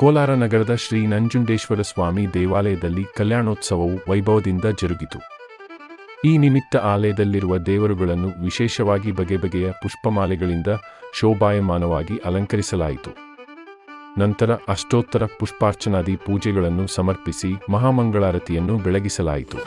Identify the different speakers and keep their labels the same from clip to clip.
Speaker 1: ಕೋಲಾರ ನಗರದ ಶ್ರೀ ನಂಜುಂಡೇಶ್ವರ ಸ್ವಾಮಿ ದೇವಾಲಯದಲ್ಲಿ ಕಲ್ಯಾಣೋತ್ಸವವು ವೈಭವದಿಂದ ಜರುಗಿತು. ಈ ನಿಮಿತ್ತ ಆಲಯದಲ್ಲಿರುವ ದೇವರುಗಳನ್ನು ವಿಶೇಷವಾಗಿ ಬಗೆ ಬಗೆಯ ಪುಷ್ಪಮಾಲೆಗಳಿಂದ ಶೋಭಾಯಮಾನವಾಗಿ ಅಲಂಕರಿಸಲಾಯಿತು. ನಂತರ ಅಷ್ಟೋತ್ತರ ಪುಷ್ಪಾರ್ಚನಾದಿ ಪೂಜೆಗಳನ್ನು ಸಮರ್ಪಿಸಿ ಮಹಾಮಂಗಳಾರತಿಯನ್ನು ಬೆಳಗಿಸಲಾಯಿತು.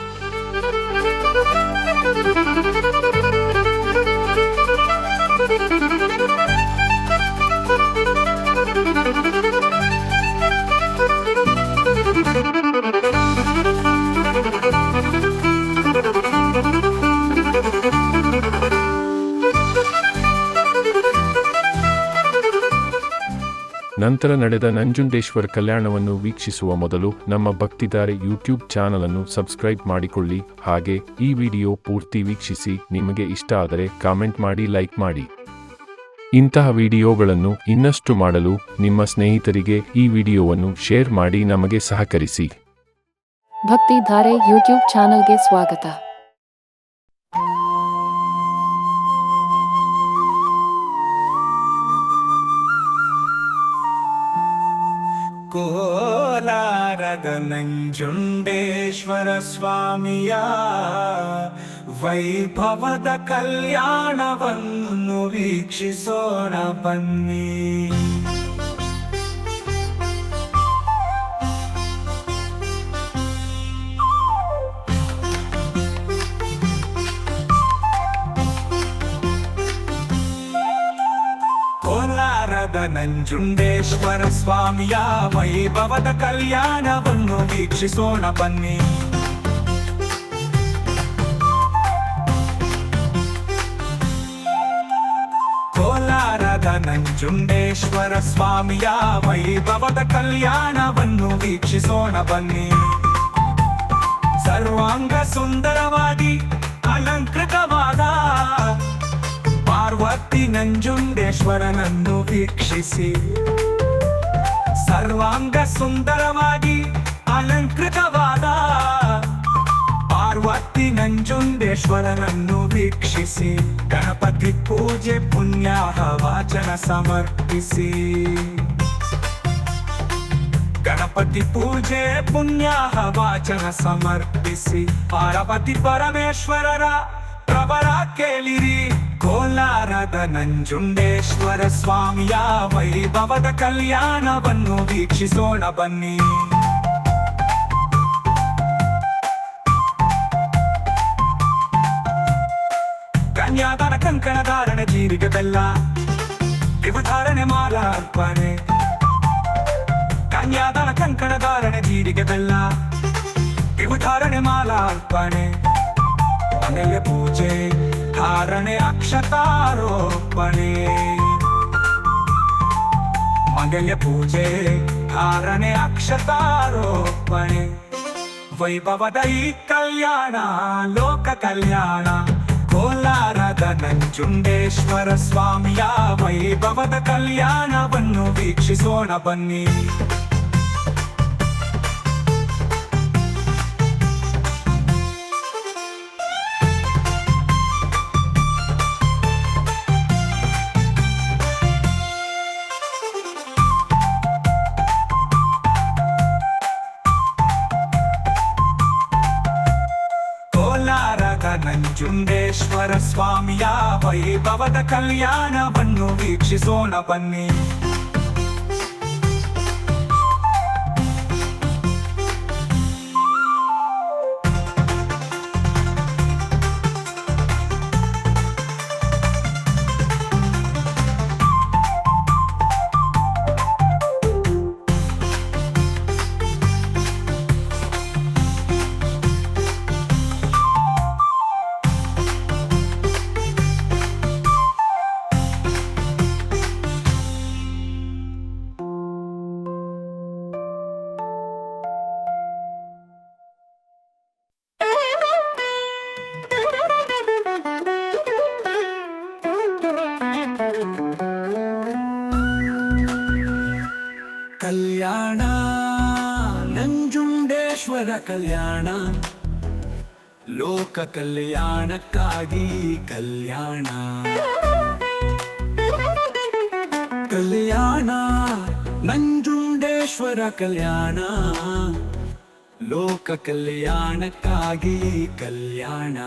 Speaker 1: ನಂತರ ನಡೆದ ನಂಜುಂಡೇಶ್ವರ ಕಲ್ಯಾಣವನ್ನು ವೀಕ್ಷಿಸುವ ಮೊದಲು ನಮ್ಮ ಭಕ್ತಿದಾರೆ ಯೂಟ್ಯೂಬ್ ಚಾನಲ್ ಅನ್ನು ಸಬ್ಸ್ಕ್ರೈಬ್ ಮಾಡಿಕೊಳ್ಳಿ. ಹಾಗೆ ಈ ವಿಡಿಯೋ ಪೂರ್ತಿ ವೀಕ್ಷಿಸಿ. ನಿಮಗೆ ಇಷ್ಟ ಆದರೆ ಕಾಮೆಂಟ್ ಮಾಡಿ, ಲೈಕ್ ಮಾಡಿ. ಇಂತಹ ವಿಡಿಯೋಗಳನ್ನು ಇನ್ನಷ್ಟು ಮಾಡಲು ನಿಮ್ಮ ಸ್ನೇಹಿತರಿಗೆ ಈ ವಿಡಿಯೋವನ್ನು ಶೇರ್ ಮಾಡಿ, ನಮಗೆ ಸಹಕರಿಸಿ.
Speaker 2: ಭಕ್ತಿಧಾರೆ ಯೂಟ್ಯೂಬ್ ಚಾನಲ್ಗೆ ಸ್ವಾಗತ.
Speaker 3: ನಂಜುಂಡೇಶ್ವರ ಸ್ವಾಮಿಯ ವೈಭವದ ಕಲ್ಯಾಣವನ್ನು ವೀಕ್ಷಿಸೋಣ ಬನ್ನಿ. ನಂಜುಂಡೇಶ್ವರ ಸ್ವಾಮಿಯ ವೈಭವದ ಕಲ್ಯಾಣವನ್ನು ವೀಕ್ಷಿಸೋಣ ಬನ್ನಿ. ಕೋಲಾರದ ನಂಜುಂಡೇಶ್ವರ ಸ್ವಾಮಿಯ ವೈಭವದ ಕಲ್ಯಾಣವನ್ನು ವೀಕ್ಷಿಸೋಣ ಬನ್ನಿ. ಸರ್ವಾಂಗ ಸುಂದರವಾಗಿ ಅಲಂಕೃತವಾದ ಪಾರ್ವತಿ ನಂಜುಂಡೇಶ್ವರನನ್ನು ವೀಕ್ಷಿಸಿ ಸರ್ವಾಂಗ ಸುಂದರವಾಗಿ ಅಲಂಕೃತವಾದ ಪಾರ್ವತಿ ನಂಜುಂಡೇಶ್ವರನನ್ನು ವೀಕ್ಷಿಸಿ ಗಣಪತಿ ಪೂಜೆ ಪುಣ್ಯಾಹ ವಾಚನ ಸಮರ್ಪಿಸಿ ಗಣಪತಿ ಪೂಜೆ ಪುಣ್ಯಾಹ ವಾಚನ ಸಮರ್ಪಿಸಿ ಪಾರ್ವತಿ ಪರಮೇಶ್ವರರ ಪ್ರಬಲ ಕೇಳಿರಿ ಕೋಲಾರದ ನಂಜುಂಡೇಶ್ವರ ಸ್ವಾಮಿಯ ವೈಭವದ ಕಲ್ಯಾಣವನ್ನು ವೀಕ್ಷಿಸೋಣ ಬನ್ನಿ. ಕನ್ಯಾದಾನ ಕಂಕಣ ಧಾರಣೆ ಜೀರಿಗೆ ಬೆಲ್ಲ ಇವು ಧಾರಣೆ ಮಾಲ ಅರ್ಪಣೆ. ಕನ್ಯಾದಾನ ಕಂಕಣ ಧಾರಣೆ ಜೀರಿಗೆ ಬೆಲ್ಲ ಇವು ಧಾರಣೆ ಮಾಲ ಅರ್ಪಣೆ. ಮನೆಯ ಪೂಜೆ. ಧಾರಣೆ ಅಕ್ಷತಾರೋಪಣೆ ಮಂಗಲ್ಯ ಪೂಜೆ ಧಾರಣೆ ಅಕ್ಷತಾರೋಪಣೆ ವೈಭವದ ಈ ಕಲ್ಯಾಣ ಲೋಕ ಕಲ್ಯಾಣ ಕೋಲಾರದ ನಂಜುಂಡೇಶ್ವರ ಸ್ವಾಮಿಯ ವೈಭವದ ಕಲ್ಯಾಣವನ್ನು ವೀಕ್ಷಿಸೋಣ ಬನ್ನಿ ನಂಜುಂಡೇಶ್ವರ ಸ್ವಾಮಿಯ ವೈಭವದ ಕಲ್ಯಾಣವನ್ನು ವೀಕ್ಷಿಸೋಣ ಬನ್ನಿ. ಕಲ್ಯಾಣ. ಲೋಕ ಕಲ್ಯಾಣಕ್ಕಾಗಿ ಕಲ್ಯಾಣ. ಕಲ್ಯಾಣ, ನಂಜುಂಡೇಶ್ವರ ಕಲ್ಯಾಣ. ಲೋಕ ಕಲ್ಯಾಣಕ್ಕಾಗಿ ಕಲ್ಯಾಣ.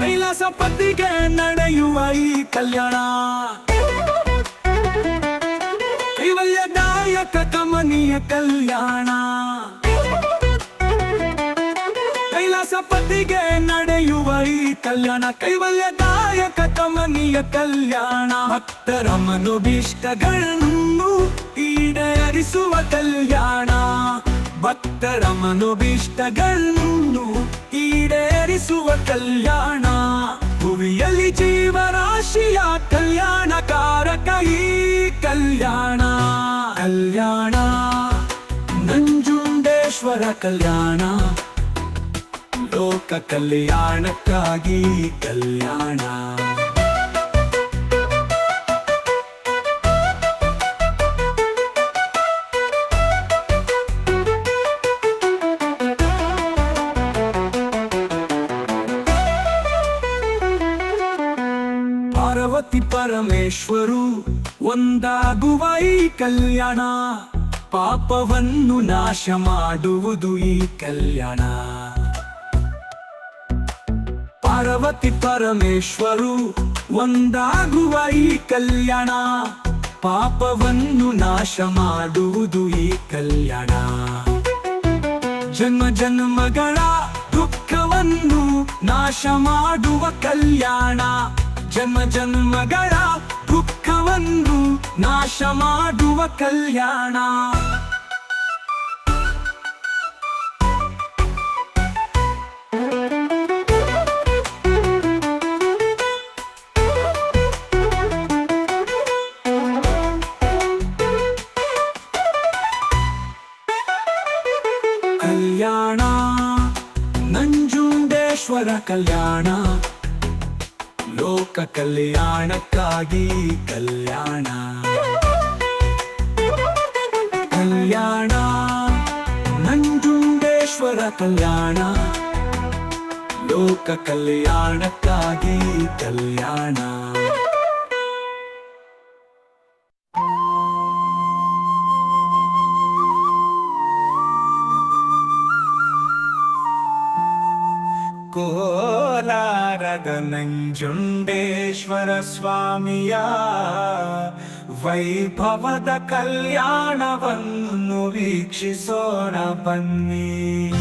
Speaker 3: ಕೈಲಾಸ ಪತ್ತಿಗೆ ನಡೆಯುವ ಈ ಕಲ್ಯಾಣ. ಕೈವಲ್ಯದಾಯಕ ಕಮನಿಯ ಕಲ್ಯಾಣ. ಕೈಲಾಸ ಪತಿಗೆ ನಡೆಯುವ ಈ ಕಲ್ಯಾಣ ಕೈವಲ್ಯದಾಯಕ ಕಮನಿಯ ಕಲ್ಯಾಣ. ಭಕ್ತರ ಮನೋಭೀಷ್ಟಗಳನ್ನು ಈಡೇರಿಸುವ ಕಲ್ಯಾಣ. ಭಕ್ತರ ಮನೋಭೀಷ್ಟಗಳನ್ನು ಈಡೇರಿಸುವ ಕಲ್ಯಾಣ. ಭುವಿಯಲ್ಲಿ ಜೀವರಾಶಿಯ ಕಲ್ಯಾಣಕಾರಕ ಈ ಕಲ್ಯಾಣ ಕಲ್ಯಾಣ. ನಂಜುಂಡೇಶ್ವರ ಕಲ್ಯಾಣ ಲೋಕ ಕಲ್ಯಾಣಕ್ಕಾಗಿ ಕಲ್ಯಾಣ. ಒಂದಾಗುವ ಈ ಕಲ್ಯಾಣ, ಪಾಪವನ್ನು ನಾಶ ಮಾಡುವುದು ಈ ಕಲ್ಯಾಣ. ಪಾರ್ವತಿ ಪರಮೇಶ್ವರು, ಒಂದಾಗುವ ಈ ಕಲ್ಯಾಣ, ಪಾಪವನ್ನು ನಾಶ ಮಾಡುವುದು ಈ ಕಲ್ಯಾಣ. ಜನ್ಮ ಜನ್ಮಗಳ ದುಃಖವನ್ನು ನಾಶ ಮಾಡುವ ಕಲ್ಯಾಣ, ಜನ್ಮ ಜನ್ಮಗಳ ದುಃಖವನ್ನು ನಾಶ ಮಾಡುವ ಕಲ್ಯಾಣ ಕಲ್ಯಾಣ ನಂಜುಂಡೇಶ್ವರ ಕಲ್ಯಾಣ ಕಲ್ಯಾಣಕ್ಕಾಗಿ ಕಲ್ಯಾಣ. ಕಲ್ಯಾಣ. ನಂಜುಂಡೇಶ್ವರ ಕಲ್ಯಾಣ. ಲೋಕ ಕಲ್ಯಾಣಕ್ಕಾಗಿ ಕಲ್ಯಾಣ. ನಂಜುಂಡೇಶ್ವರ ಸ್ವಾಮಿಯ ವೈಭವದ ಕಲ್ಯಾಣವನ್ನು ವೀಕ್ಷಿಸೋಣ ಬನ್ನಿ.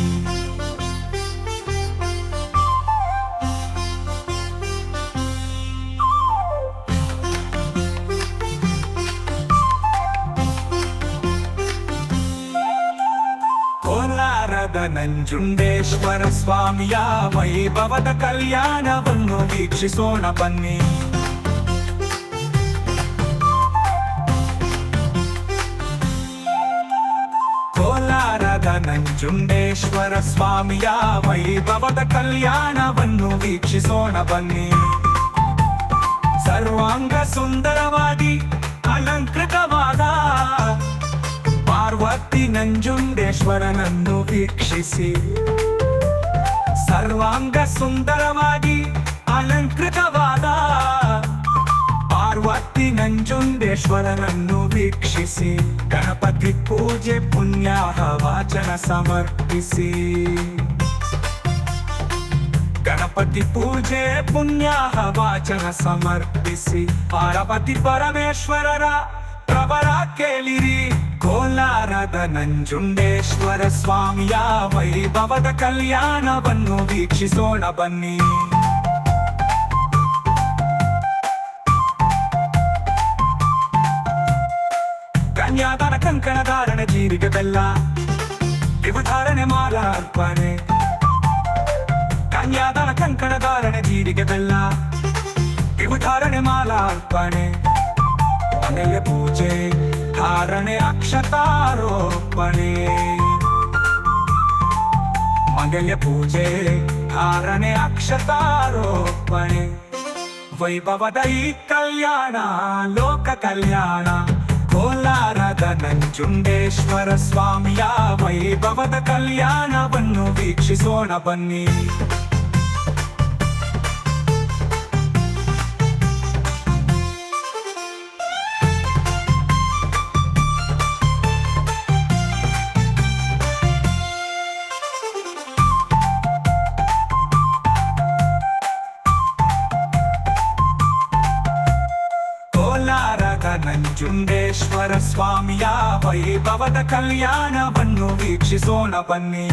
Speaker 3: ನಂಜುಂಡೇಶ್ವರ ಸ್ವಾಮಿಯ ವೈಭವದ ಕಲ್ಯಾಣವನ್ನು ವೀಕ್ಷಿಸೋಣ ಬನ್ನಿ. ಕೋಲಾರದ ನಂಜುಂಡೇಶ್ವರ ಸ್ವಾಮಿಯ ವೈಭವದ ಕಲ್ಯಾಣವನ್ನು ವೀಕ್ಷಿಸೋಣ ಬನ್ನಿ. ಸರ್ವಾಂಗ ಸುಂದರವಾಗಿ ಅಲಂಕೃತವಾದ ಪಾರ್ವತಿ ನಂಜುಂಡೇಶ್ವರನನ್ನು ವೀಕ್ಷಿಸಿ ಸರ್ವಾಂಗ ಸುಂದರವಾಗಿ ಅಲಂಕೃತವಾದ ಪಾರ್ವತಿ ನಂಜುಂಡೇಶ್ವರನನ್ನು ವೀಕ್ಷಿಸಿ ಗಣಪತಿ ಪೂಜೆ ಪುಣ್ಯಾಹ ವಾಚನ ಸಮರ್ಪಿಸಿ ಗಣಪತಿ ಪೂಜೆ ಪುಣ್ಯಾಹ ವಾಚನ ಸಮರ್ಪಿಸಿ ಪಾರ್ವತಿ ಪರಮೇಶ್ವರರ ಪ್ರಬಲ ಕೇಳಿರಿ. ಕೋಲಾರದ ನಂಜುಂಡೇಶ್ವರ ಸ್ವಾಮಿಯ ವೈಭವದ ಕಲ್ಯಾಣವನ್ನು ವೀಕ್ಷಿಸೋಣ ಬನ್ನಿ. ಕನ್ಯಾದಾನ ಕಂಕಣ ಧಾರಣ ಜೀರಿಗೆ ಬೆಲ್ಲ ಧಾರಣೆ ಮಾಲ ಅರ್ಪಣೆ. ಕನ್ಯಾದಾನ ಕಂಕಣ ಧಾರಣ ಜೀರಿಗೆ ಬೆಲ್ಲ ಧಾರಣೆ ಮಾಲ ಅರ್ಪಣೆ ಮನೆಯ ಪೂಜೆ ಧಾರಣೆ ಅಕ್ಷತಾರೋಪಣೆ. ಮಂಗಲ್ಯ ಪೂಜೆ ಧಾರಣೆ ಅಕ್ಷತಾರೋಪಣೆ. ವೈಭವದ ಈ ಕಲ್ಯಾಣ, ಲೋಕ ಕಲ್ಯಾಣ. ಕೋಲಾರದ ನಂಜುಂಡೇಶ್ವರ ಸ್ವಾಮಿಯ ವೈಭವದ ಕಲ್ಯಾಣವನ್ನು ವೀಕ್ಷಿಸೋಣ ಬನ್ನಿ.
Speaker 4: ನಂಜುಂಡೇಶ್ವರ ಸ್ವಾಮಿಯ ವೈಭವದ ಕಲ್ಯಾಣವನ್ನು ವೀಕ್ಷಿಸೋಣ ಬನ್ನಿ.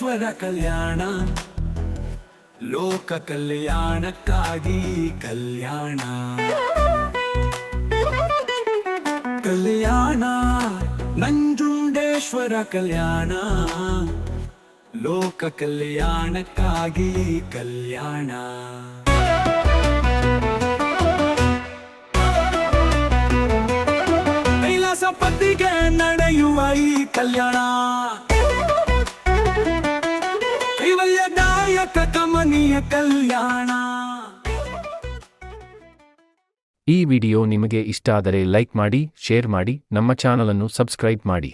Speaker 4: ನಂಜುಂಡೇಶ್ವರ ಕಲ್ಯಾಣ, ಲೋಕ ಕಲ್ಯಾಣಕ್ಕಾಗಿ ಕಲ್ಯಾಣ. ಕಲ್ಯಾಣ, ನಂಜುಂಡೇಶ್ವರ ಕಲ್ಯಾಣ, ಲೋಕ ಕಲ್ಯಾಣಕ್ಕಾಗಿ ಕಲ್ಯಾಣ. ಕೈಲಾಸ ಪತ್ತಿಗೆ ನಡೆಯುವ ಈ ಕಲ್ಯಾಣ. ಕಲ್ಯಾಣ
Speaker 1: ಈ ವಿಡಿಯೋ ನಿಮಗೆ ಇಷ್ಟ ಆದರೆ ಲೈಕ್ ಮಾಡಿ ಶೇರ್ ಮಾಡಿ ನಮ್ಮ ಚಾನಲನ್ನು ಸಬ್ಸ್ಕ್ರೈಬ್ ಮಾಡಿ.